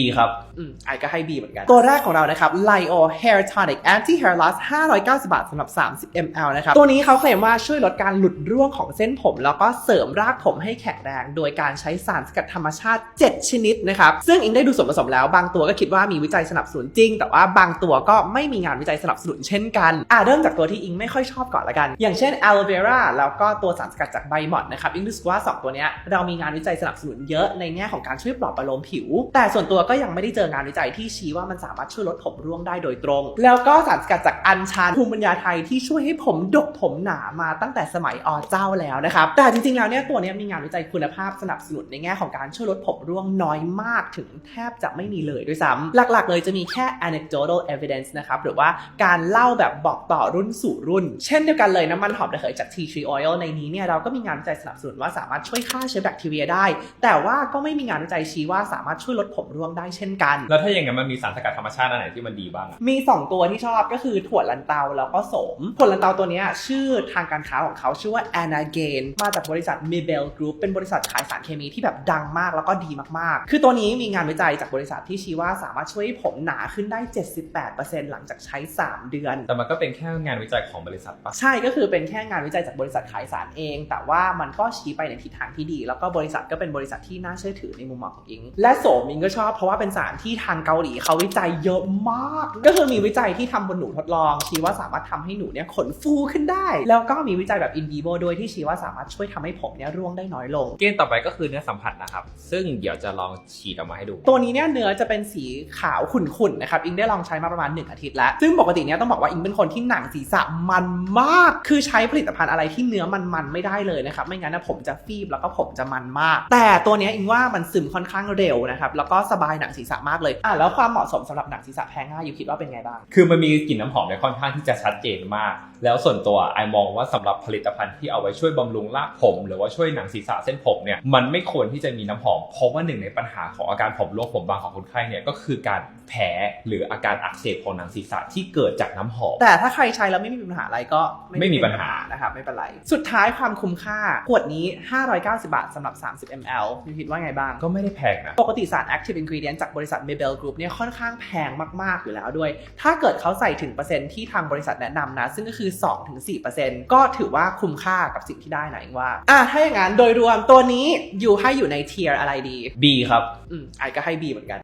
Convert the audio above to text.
ดีครับไอก็ให้ B เหมือนกัน ตัวแรกของเรานะครับ Lio Hair Tonic Anti Hair Loss 590 บาทสำหรับ 30 ml นะครับ ตัวนี้เขาเคลมว่าช่วยลดการหลุดร่วงของเส้นผม แล้วก็เสริมรากผมให้แข็งแรง โดยการใช้สารสกัดธรรมชาติ 7 ชนิดนะครับ ซึ่งอิงได้ดูส่วนผสมแล้ว บางตัวก็คิดว่ามีวิจัยสนับสนุนจริง แต่ว่าบางตัวก็ไม่มีงานวิจัยสนับสนุนเช่นกันอะเริ่มจากตัวที่อิงไม่ค่อยชอบก่อนละกัน อย่างเช่น aloe vera แล้วก็ตัวสารสกัดจากใบหมอนนะครับอิงรู้สึกว่าสองตัวเนี้ยเรามีงานวิจัยสนับสนุนเยอะในแง่ของการช่วยปลอบประโลมผิว แต่ส่วนตัวก็ยังไม่ได้เจองานวิจัยที่ชี้ว่ามันสามารถช่วยลดผมร่วงได้โดยตรง แล้วก็สารสกัดจากอัญชันภูมิปัญญาไทยที่ช่วยให้ผมดกผมหนามาตั้งแต่สมัยอเจ้าแล้วนะครับ แต่จริงๆแล้วเนี่ยตัวนี้มีงานวิจัยคุณภาพสนับสนุนในแง่ของการช่วยลดผมร่วงน้อยมากถึงแทบจะไม่มีเลยด้วยซ้ำหลักๆ เลยจะมีแค่ anecdotal evidence นะครับ หรือว่าการเล่าแบบบอกต่อรุ่นสู่รุ่น เช่นเดียวกันเลยน้ำมันหอมระเหยจาก tea tree oil ในนี้เนี่ยเราก็มีงานวิจัยสนับสนุนว่าสามารถช่วยฆ่าเชื้อแบคทีเรียได้ แต่ว่าก็ไม่มีงานวิจัยชี้ว่าสามารถช่วยลดผมร่วงได้เช่นกันแล้วถ้าอย่างนั้นมันมีสารสกัดธรรมชาติอันไหนที่มันดีบ้างอะมี 2 ตัวที่ชอบก็คือถั่วลันเตาแล้วก็โสม ถั่วลันเตาตัวเนี้ยชื่อทางการค้าของเขาชื่อว่า Anagain มาจากบริษัท Mibel Group เป็นบริษัทขายสารเคมีที่แบบดังมากแล้วก็ดีมากๆ คือตัวนี้มีงานวิจัยจากบริษัทที่ชี้ว่าสามารถช่วยให้ผมหนาขึ้นได้ 78%หลังจากใช้ 3 เดือน แต่มันก็เป็นแค่งานวิจัยของบริษัทปะใช่ก็คือเป็นแค่งานวิจัยจากบริษัทขายสารเอง แต่ว่ามันก็ชี้ไปในทิศทางที่ดี แล้วก็บริษัทก็เป็นบริษัทที่น่าเชื่อถือในมุมมองของอิง และโสมอิงก็ชอบเพราะว่าเป็นสารที่ทางเกาหลีเขาวิจัยเยอะมาก ก็คือมีวิจัยที่ทำบนหนูทดลองชี้ว่าสามารถทำให้หนูเนี่ยขนฟูขึ้นได้ แล้วก็มีวิจัยแบบ in vivo ด้วยที่ชี้ว่าสามารถช่วยทำให้ผมเนี่ยร่วงได้น้อยลง เกณฑ์ต่อไปก็คือเนื้อสัมผัสนะครับ ซึ่งเดี๋ยวจะลองฉีดออกมาให้ดู ตัวนี้เนี่ยเนื้อจะเป็นสีขาวขุ่นๆนะครับอิงได้ลองใช้มาประมาณ 1 อาทิตย์แล้ว ซึ่งปกติเนี่ยต้องบอกว่าอิงเป็นคนที่หนังศีรษะมันมาก คือใช้ผลิตภัณฑ์อะไรที่เนื้อมันๆไม่ได้เลยนะครับไม่งั้นนะผมจะฟีบแล้วก็ผมจะมันมาก แต่ตัวเนี้ยอิงว่ามันซึมค่อนข้างเร็วนะครับแล้วก็สบายหนังศีรษะมากเลยอะแล้วความเหมาะสมสำหรับหนังศีรษะแพ้ง่ายอยู่คิดว่าเป็นไงบ้าง คือมันมีกลิ่นน้ำหอมเนี่ยค่อนข้างที่จะชัดเจนมาก แล้วส่วนตัวไอมองว่าสำหรับผลิตภัณฑ์ที่เอาไว้ช่วยบำรุงรากผม หรือว่าช่วยหนังศีรษะเส้นผมเนี่ยมันไม่ควรที่จะมีน้ำหอม เพราะว่าหนึ่งในปัญหาของอาการผมร่วงผมบางของคนไข้เนี่ยก็คือการแพ้หรืออาการอักเสบของหนังศีรษะที่เกิดจากน้ำหอม แต่ถ้าใครใช้แล้วไม่มีปัญหาอะไรก็ไม่มีปัญหานะครับไม่เป็นไร สุดท้ายความคุ้มค่าขวดนี้ 590 บาทสำหรับ 30 ml อยู่คิดว่าไงบ้างก็ไม่ได้แพงนะปกติสาร active ingredient จากบริษัท Mabel Group เนี่ยค่อนข้างแพงมาก ๆ อยู่แล้วด้วย ถ้าเกิดเขาใส่ถึงเปอร์เซ็นต์ที่ทางบริษัทแนะนำนะ ซึ่งก็คือ 2-4%ก็ถือว่าคุ้มค่ากับสิ่งที่ได้นะเองว่า อะถ้าอย่างนั้นโดยรวมตัวนี้อยู่ให้อยู่ในเทียร์อะไรดี B ครับ อืมไอก็ให้ B เหมือนกัน